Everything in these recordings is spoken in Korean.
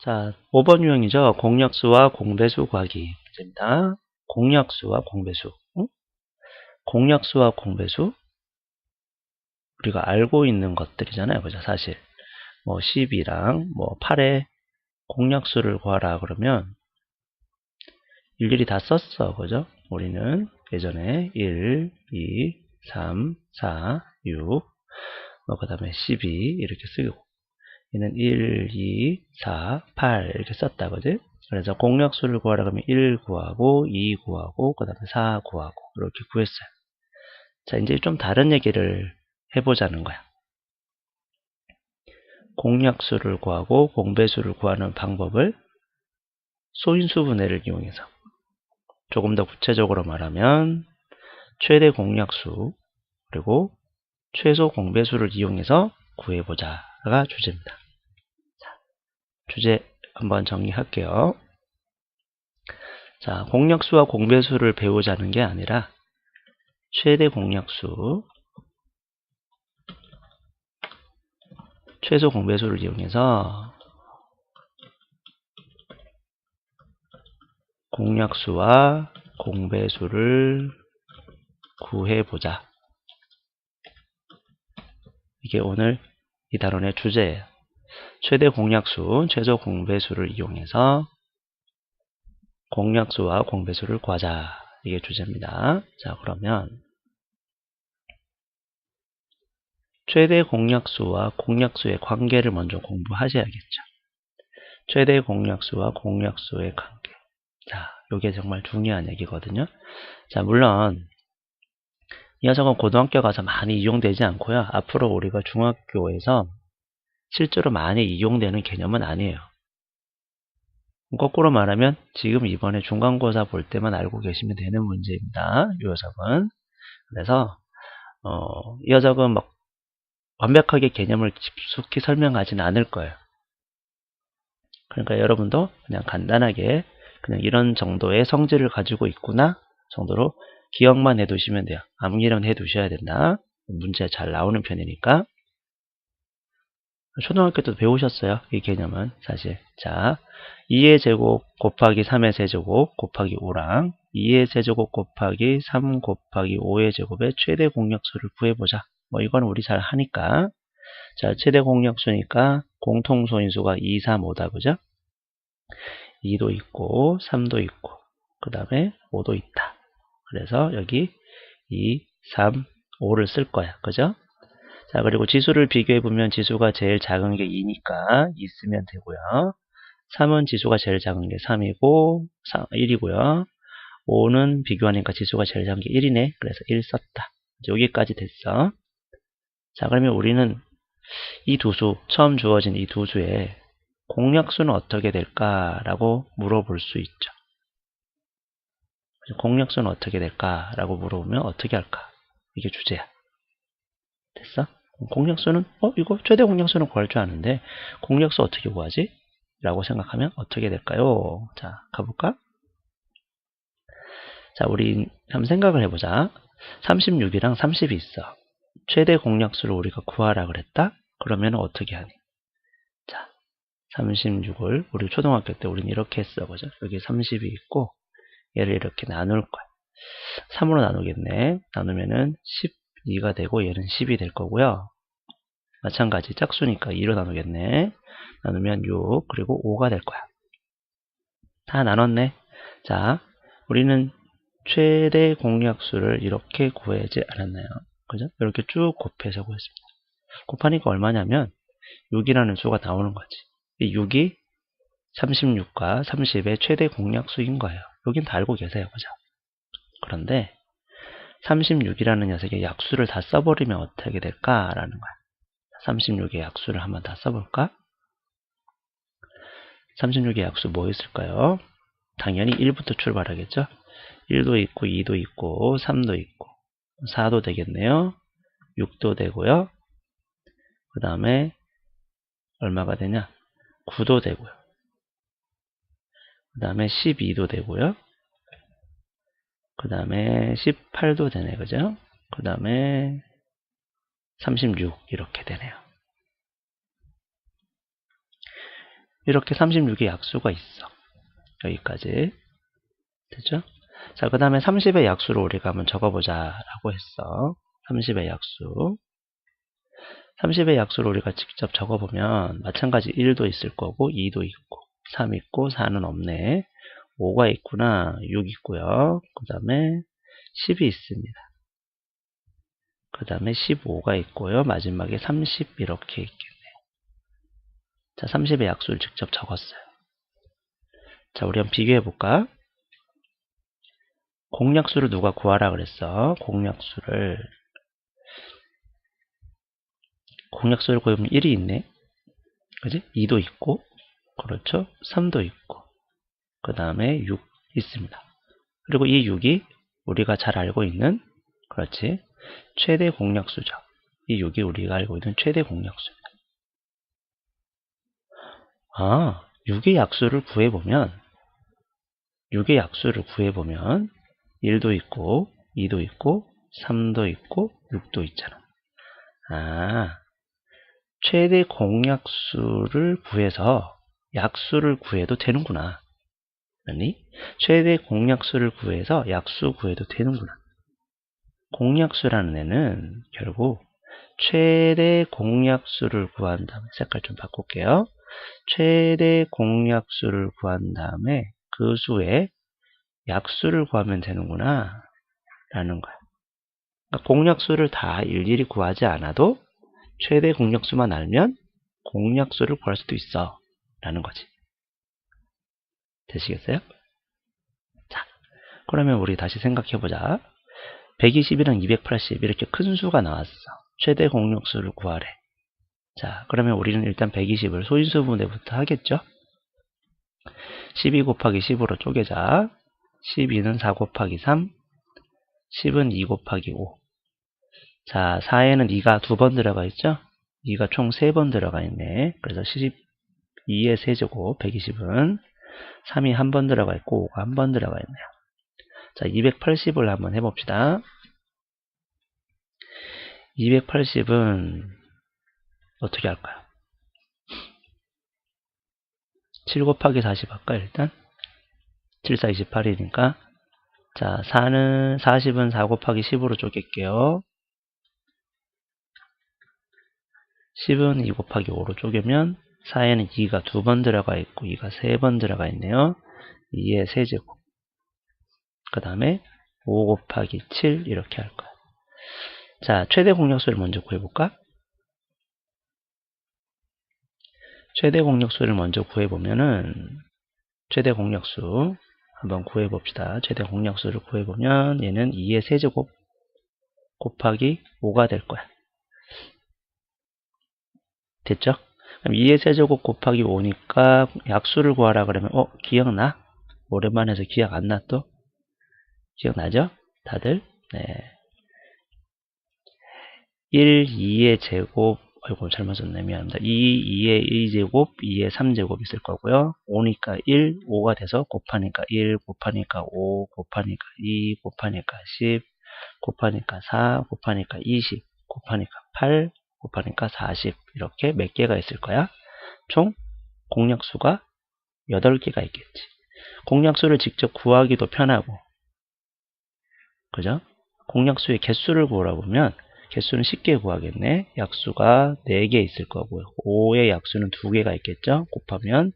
자, 5번 유형이죠. 공약수와 공배수 구하기 문제입니다. 공약수와 공배수. 응? 공약수와 공배수. 우리가 알고 있는 것들이잖아요. 그죠? 사실. 뭐 10이랑 뭐 8의 공약수를 구하라 그러면 일일이 다 썼어. 그죠? 우리는 예전에 1, 2, 3, 4, 6, 뭐 그 다음에 12 이렇게 쓰고 얘는 1, 2, 4, 8 이렇게 썼다 그지? 그래서 공약수를 구하라 그러면 1 구하고 2 구하고 그 다음에 4 구하고 이렇게 구했어요. 자 이제 좀 다른 얘기를 해보자는 거야. 공약수를 구하고 공배수를 구하는 방법을 소인수 분해를 이용해서 조금 더 구체적으로 말하면 최대 공약수 그리고 최소 공배수를 이용해서 구해보자 가 주제입니다. 자, 주제 한번 정리할게요. 자, 공약수와 공배수를 배우자는 게 아니라 최대 공약수, 최소 공배수를 이용해서 공약수와 공배수를 구해보자. 이게 오늘 이 단원의 주제예요. 최대 공약수, 최소 공배수를 이용해서 공약수와 공배수를 구하자. 이게 주제입니다. 자, 그러면 최대 공약수와 공약수의 관계를 먼저 공부하셔야겠죠. 최대 공약수와 공약수의 관계. 자, 이게 정말 중요한 얘기거든요. 자, 물론 이 녀석은 고등학교 가서 많이 이용되지 않고요. 앞으로 우리가 중학교에서 실제로 많이 이용되는 개념은 아니에요. 거꾸로 말하면 지금 이번에 중간고사 볼 때만 알고 계시면 되는 문제입니다. 이 녀석은. 그래서 어, 이 녀석은 막 완벽하게 개념을 깊숙이 설명하지는 않을 거예요. 그러니까 여러분도 그냥 간단하게 그냥 이런 정도의 성질을 가지고 있구나 정도로 기억만 해두시면 돼요. 암기는 해두셔야 된다. 문제 잘 나오는 편이니까. 초등학교 때도 배우셨어요. 이 개념은 사실. 자, 2의 제곱 곱하기 3의 세제곱 곱하기 5랑 2의 세제곱 곱하기 3 곱하기 5의 제곱의 최대 공약수를 구해보자. 뭐 이거는 우리 잘 하니까. 자, 최대 공약수니까 공통소인수가 2, 3, 5다. 그죠? 2도 있고 3도 있고 그 다음에 5도 있다. 그래서 여기 2, 3, 5를 쓸 거야. 그죠? 자, 그리고 지수를 비교해 보면 지수가 제일 작은 게 2니까 2 쓰면 되고요. 3은 지수가 제일 작은 게 3이고 1이고요. 5는 비교하니까 지수가 제일 작은 게 1이네. 그래서 1 썼다. 여기까지 됐어. 자, 그러면 우리는 이 두 수, 처음 주어진 이 두 수의 공약수는 어떻게 될까라고 물어볼 수 있죠. 공약수는 어떻게 될까라고 물어보면 어떻게 할까? 이게 주제야. 됐어? 공약수는 어 이거 최대 공약수는 구할 줄 아는데 공약수 어떻게 구하지? 라고 생각하면 어떻게 될까요? 자 가볼까? 자 우리 한번 생각을 해보자. 36이랑 30이 있어. 최대 공약수를 우리가 구하라 그랬다? 그러면 어떻게 하니? 자 36을 우리 초등학교 때 우리는 이렇게 했어. 그죠? 여기 30이 있고 얘를 이렇게 나눌 거야. 3으로 나누겠네. 나누면은 12가 되고 얘는 10이 될 거고요. 마찬가지 짝수니까 2로 나누겠네. 나누면 6 그리고 5가 될 거야. 다 나눴네. 자, 우리는 최대 공약수를 이렇게 구하지 않았나요? 그죠? 이렇게 쭉 곱해서 구했습니다. 곱하니까 얼마냐면 6이라는 수가 나오는 거지. 이 6이 36과 30의 최대 공약수인 거예요. 여긴 다 알고 계세요. 그죠? 그런데 36이라는 녀석의 약수를 다 써버리면 어떻게 될까라는 거야. 36의 약수를 한번 다 써볼까? 36의 약수 뭐 있을까요? 당연히 1부터 출발하겠죠? 1도 있고 2도 있고 3도 있고 4도 되겠네요. 6도 되고요. 그 다음에 얼마가 되냐? 9도 되고요. 그 다음에 12도 되고요. 그 다음에 18도 되네, 그죠? 그 다음에 36 이렇게 되네요. 이렇게 36의 약수가 있어. 여기까지. 됐죠? 자, 그 다음에 30의 약수를 우리가 한번 적어보자 라고 했어. 30의 약수. 30의 약수를 우리가 직접 적어보면 마찬가지 1도 있을 거고 2도 있고 3 있고 4는 없네. 5가 있구나. 6 있고요. 그 다음에 10이 있습니다. 그 다음에 15가 있고요. 마지막에 30 이렇게 있겠네요. 자, 30의 약수를 직접 적었어요. 자, 우리 한번 비교해 볼까? 공약수를 누가 구하라 그랬어? 공약수를 공약수를 구하면 1이 있네. 그지? 2도 있고 그렇죠? 3도 있고 그 다음에 6 있습니다. 그리고 이 6이 우리가 잘 알고 있는 그렇지 최대 공약수죠. 이 6이 우리가 알고 있는 최대 공약수입니다. 아, 6의 약수를 구해보면 6의 약수를 구해보면 1도 있고 2도 있고 3도 있고 6도 있잖아. 아, 최대 공약수를 구해서 약수를 구해도 되는구나. 아니, 최대 공약수를 구해서 약수 구해도 되는구나. 공약수라는 애는 결국 최대 공약수를 구한 다음에 색깔 좀 바꿀게요. 최대 공약수를 구한 다음에 그 수의 약수를 구하면 되는구나 라는 거야. 그러니까 공약수를 다 일일이 구하지 않아도 최대 공약수만 알면 공약수를 구할 수도 있어 라는 거지. 되시겠어요? 자, 그러면 우리 다시 생각해보자. 120이랑 280 이렇게 큰 수가 나왔어. 최대 공약수를 구하래. 자, 그러면 우리는 일단 120을 소인수 분해부터 하겠죠? 12 곱하기 10으로 쪼개자. 12는 4 곱하기 3, 10은 2 곱하기 5. 자, 4에는 2가 두 번 들어가 있죠? 2가 총 3번 들어가 있네. 그래서 12의 세제곱 120은 3이 한 번 들어가 있고 5가 한 번 들어가 있네요. 자, 280을 한번 해봅시다. 280은 어떻게 할까요? 7 곱하기 40 할까요, 일단? 7, 4, 28이니까. 자, 4는, 40은 4 곱하기 10으로 쪼갤게요. 10은 2 곱하기 5로 쪼개면 4에는 2가 두 번 들어가 있고 2가 세 번 들어가 있네요. 2의 세제곱. 그 다음에 5 곱하기 7 이렇게 할 거야. 자, 최대 공약수를 먼저 구해볼까? 최대 공약수를 먼저 구해보면은 최대 공약수 한번 구해봅시다. 최대 공약수를 구해보면 얘는 2의 세제곱 곱하기 5가 될 거야. 됐죠? 그럼 2의 세제곱 곱하기 5니까 약수를 구하라 그러면 어? 기억나? 오랜만에 해서 기억 안 나 또? 기억나죠? 다들? 네. 1, 2의 제곱 아이고 잘못 썼네 미안합니다. 2, 2의 2제곱, 2의 3제곱 있을 거고요. 5니까 1, 5가 돼서 곱하니까 1, 곱하니까 5, 곱하니까 2, 곱하니까 10, 곱하니까 4, 곱하니까 20, 곱하니까 8, 곱하니까 40 이렇게 몇 개가 있을 거야? 총 공약수가 8개가 있겠지. 공약수를 직접 구하기도 편하고 그죠? 공약수의 개수를 구하라 보면 개수는 쉽게 구하겠네. 약수가 4개 있을 거고요. 5의 약수는 2개가 있겠죠. 곱하면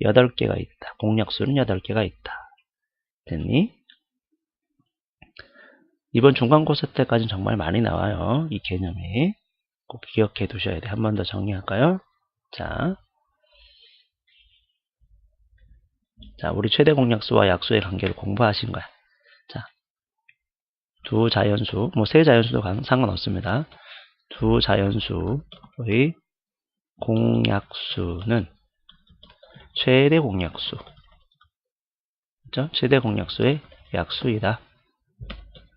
8개가 있다. 공약수는 8개가 있다. 됐니? 이번 중간고사 때까지는 정말 많이 나와요. 이 개념이. 꼭 기억해 두셔야 돼. 한 번 더 정리할까요? 자. 자, 우리 최대 공약수와 약수의 관계를 공부하신 거야. 자, 두 자연수, 뭐 세 자연수도 상관없습니다. 두 자연수의 공약수는 최대 공약수, 그죠? 최대 공약수의 약수이다.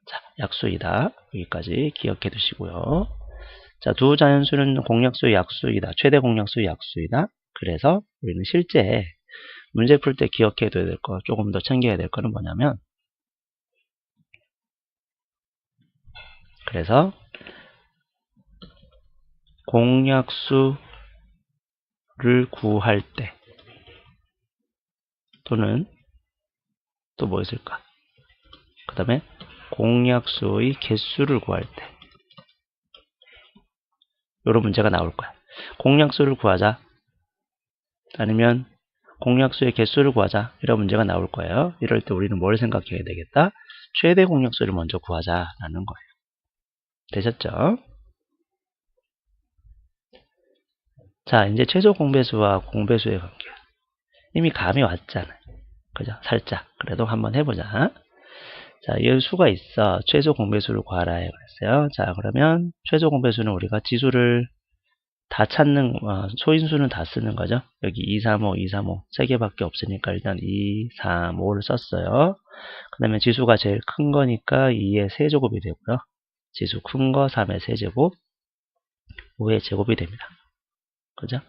자, 약수이다. 여기까지 기억해 두시고요. 자, 두 자연수는 공약수의 약수이다. 최대 공약수의 약수이다. 그래서 우리는 실제 문제 풀 때 기억해 둬야 될 거, 조금 더 챙겨야 될 거는 뭐냐면 그래서 공약수를 구할 때 또는 또 뭐 있을까? 그 다음에 공약수의 개수를 구할 때 이런 문제가 나올 거야. 공약수를 구하자. 아니면 공약수의 개수를 구하자. 이런 문제가 나올 거예요. 이럴 때 우리는 뭘 생각해야 되겠다? 최대 공약수를 먼저 구하자라는 거예요. 되셨죠? 자, 이제 최소 공배수와 공배수의 관계. 이미 감이 왔잖아요. 그죠? 살짝. 그래도 한번 해보자. 자, 이 수가 있어. 최소 공배수를 구하라 해 그랬어요. 자, 그러면 최소 공배수는 우리가 지수를 다 찾는, 어, 소인수는 다 쓰는 거죠. 여기 2, 3, 5, 2, 3, 5. 세 개밖에 없으니까 일단 2, 3, 5를 썼어요. 그 다음에 지수가 제일 큰 거니까 2의 세제곱이 되고요. 지수 큰 거 3의 세제곱, 5의 제곱이 됩니다. 그죠?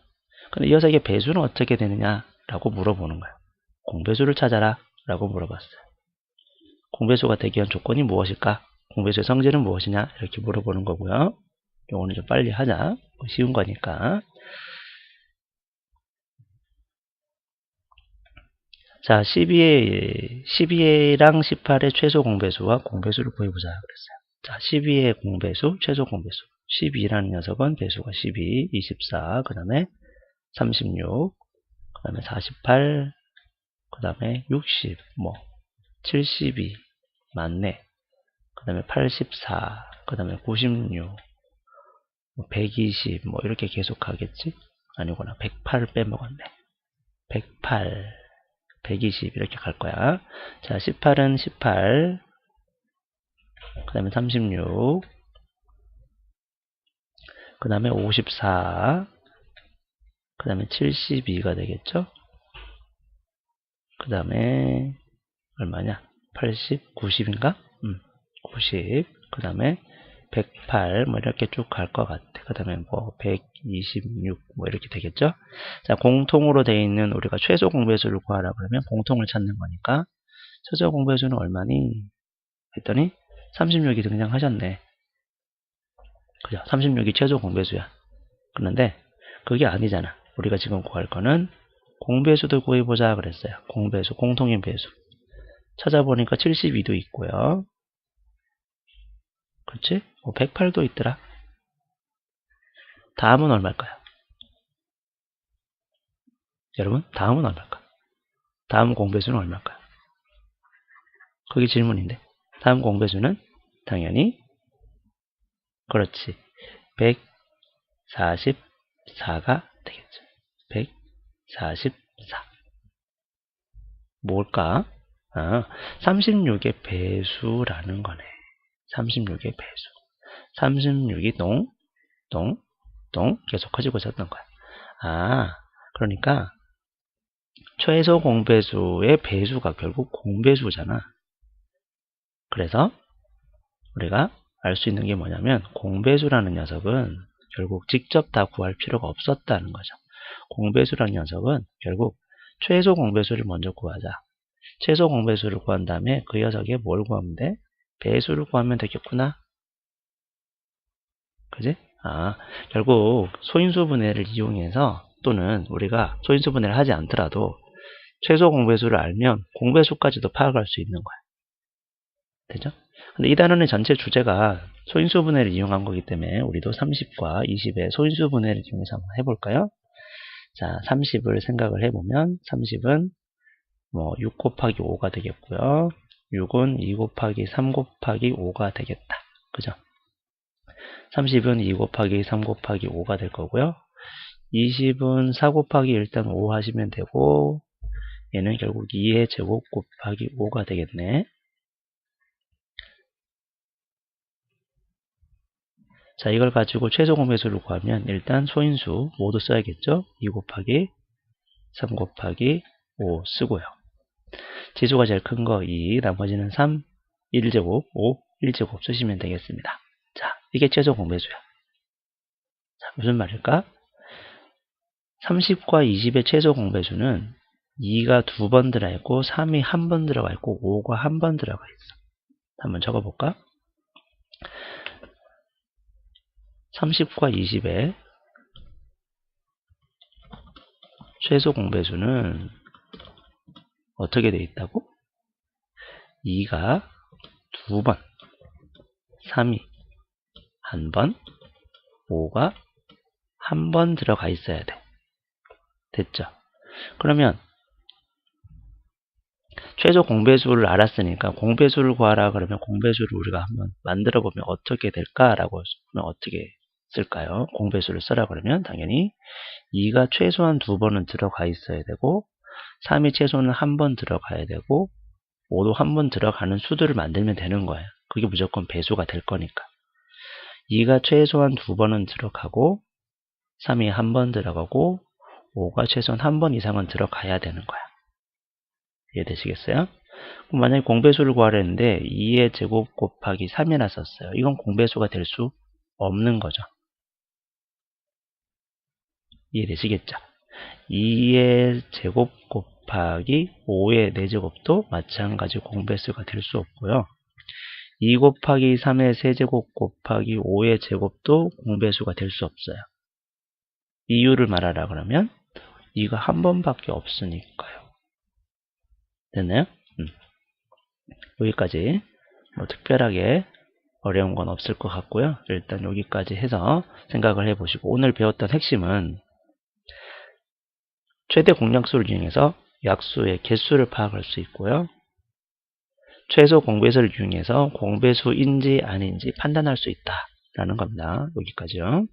근데 이어서 이게 배수는 어떻게 되느냐? 라고 물어보는 거예요. 공배수를 찾아라. 라고 물어봤어요. 공배수가 되기 위한 조건이 무엇일까? 공배수의 성질은 무엇이냐? 이렇게 물어보는 거고요. 요거는 좀 빨리 하자. 쉬운 거니까. 자, 12의, 12랑 18의 최소 공배수와 공배수를 구해보자. 그랬어요. 자, 12의 공배수, 최소 공배수. 12라는 녀석은 배수가 12, 24, 그 다음에 36, 그 다음에 48, 그 다음에 60, 뭐, 72, 맞네. 그 다음에 84, 그 다음에 96, 120, 뭐, 이렇게 계속 가겠지? 아니구나. 108 빼먹었네. 108, 120, 이렇게 갈 거야. 자, 18은 18, 그 다음에 36, 그 다음에 54, 그 다음에 72가 되겠죠? 그 다음에 얼마냐? 80, 90인가? 음, 90. 그 다음에 108, 뭐 이렇게 쭉 갈 것 같아. 그 다음에 뭐 126, 뭐 이렇게 되겠죠? 자, 공통으로 되어 있는 우리가 최소 공배수를 구하라 그러면 공통을 찾는 거니까 최소 공배수는 얼마니? 했더니 36이 등장하셨네. 그죠? 36이 최소 공배수야. 그런데 그게 아니잖아. 우리가 지금 구할 거는 공배수도 구해보자 그랬어요. 공배수, 공통인 배수. 찾아보니까 72도 있고요. 그렇지? 뭐 108도 있더라. 다음은 얼마일까요? 여러분, 다음은 얼마일까요? 다음 공배수는 얼마일까요? 그게 질문인데. 다음 공배수는 당연히 그렇지. 144가 되겠죠. 144. 뭘까? 아, 36의 배수라는 거네. 36의 배수. 36이 동, 동, 동 계속 커지고 있었던 거야. 아, 그러니까 최소 공배수의 배수가 결국 공배수잖아. 그래서 우리가 알 수 있는 게 뭐냐면 공배수라는 녀석은 결국 직접 다 구할 필요가 없었다는 거죠. 공배수라는 녀석은 결국 최소 공배수를 먼저 구하자. 최소 공배수를 구한 다음에 그 녀석에 뭘 구하면 돼? 배수를 구하면 되겠구나. 그지? 아, 결국 소인수 분해를 이용해서 또는 우리가 소인수 분해를 하지 않더라도 최소 공배수를 알면 공배수까지도 파악할 수 있는 거야. 되죠? 근데 이 단원의 전체 주제가 소인수 분해를 이용한 거기 때문에 우리도 30과 20의 소인수 분해를 이용해서 한번 해볼까요? 자, 30을 생각을 해보면 30은 뭐 6 곱하기 5가 되겠고요. 6은 2 곱하기 3 곱하기 5가 되겠다. 그죠? 30은 2 곱하기 3 곱하기 5가 될 거고요. 20은 4 곱하기 일단 5 하시면 되고 얘는 결국 2의 제곱 곱하기 5가 되겠네. 자, 이걸 가지고 최소 공배수를 구하면 일단 소인수 모두 써야겠죠? 2 곱하기 3 곱하기 5 쓰고요. 지수가 제일 큰 거 2, 나머지는 3, 1제곱, 5, 1제곱 쓰시면 되겠습니다. 자, 이게 최소 공배수야. 자, 무슨 말일까? 30과 20의 최소 공배수는 2가 두 번 들어가 있고 3이 한 번 들어가 있고 5가 한 번 들어가 있어. 한번 적어볼까? 30과 20의 최소 공배수는 어떻게 돼 있다고? 2가 두 번, 3이 한 번, 5가 한 번 들어가 있어야 돼. 됐죠? 그러면 최소 공배수를 알았으니까 공배수를 구하라 그러면 공배수를 우리가 한번 만들어 보면 어떻게 될까라고 하면 어떻게 쓸까요? 공배수를 써라 그러면 당연히 2가 최소한 두 번은 들어가 있어야 되고 3이 최소는 한 번 들어가야 되고 5도 한 번 들어가는 수들을 만들면 되는 거예요. 그게 무조건 배수가 될 거니까. 2가 최소한 두 번은 들어가고 3이 한 번 들어가고 5가 최소한 한 번 이상은 들어가야 되는 거야. 이해되시겠어요? 그럼 만약에 공배수를 구하려는데 2의 제곱 곱하기 3이나 썼어요. 이건 공배수가 될 수 없는 거죠. 이해되시겠죠? 2의 제곱 곱하기 5의 4제곱도 마찬가지 공배수가 될 수 없고요. 2 곱하기 3의 세제곱 곱하기 5의 제곱도 공배수가 될 수 없어요. 이유를 말하라 그러면 2가 한 번밖에 없으니까요. 됐나요? 음. 여기까지 뭐 특별하게 어려운 건 없을 것 같고요. 일단 여기까지 해서 생각을 해보시고 오늘 배웠던 핵심은 최대 공약수를 이용해서 약수의 개수를 파악할 수 있고요. 최소 공배수를 이용해서 공배수인지 아닌지 판단할 수 있다라는 겁니다. 여기까지요.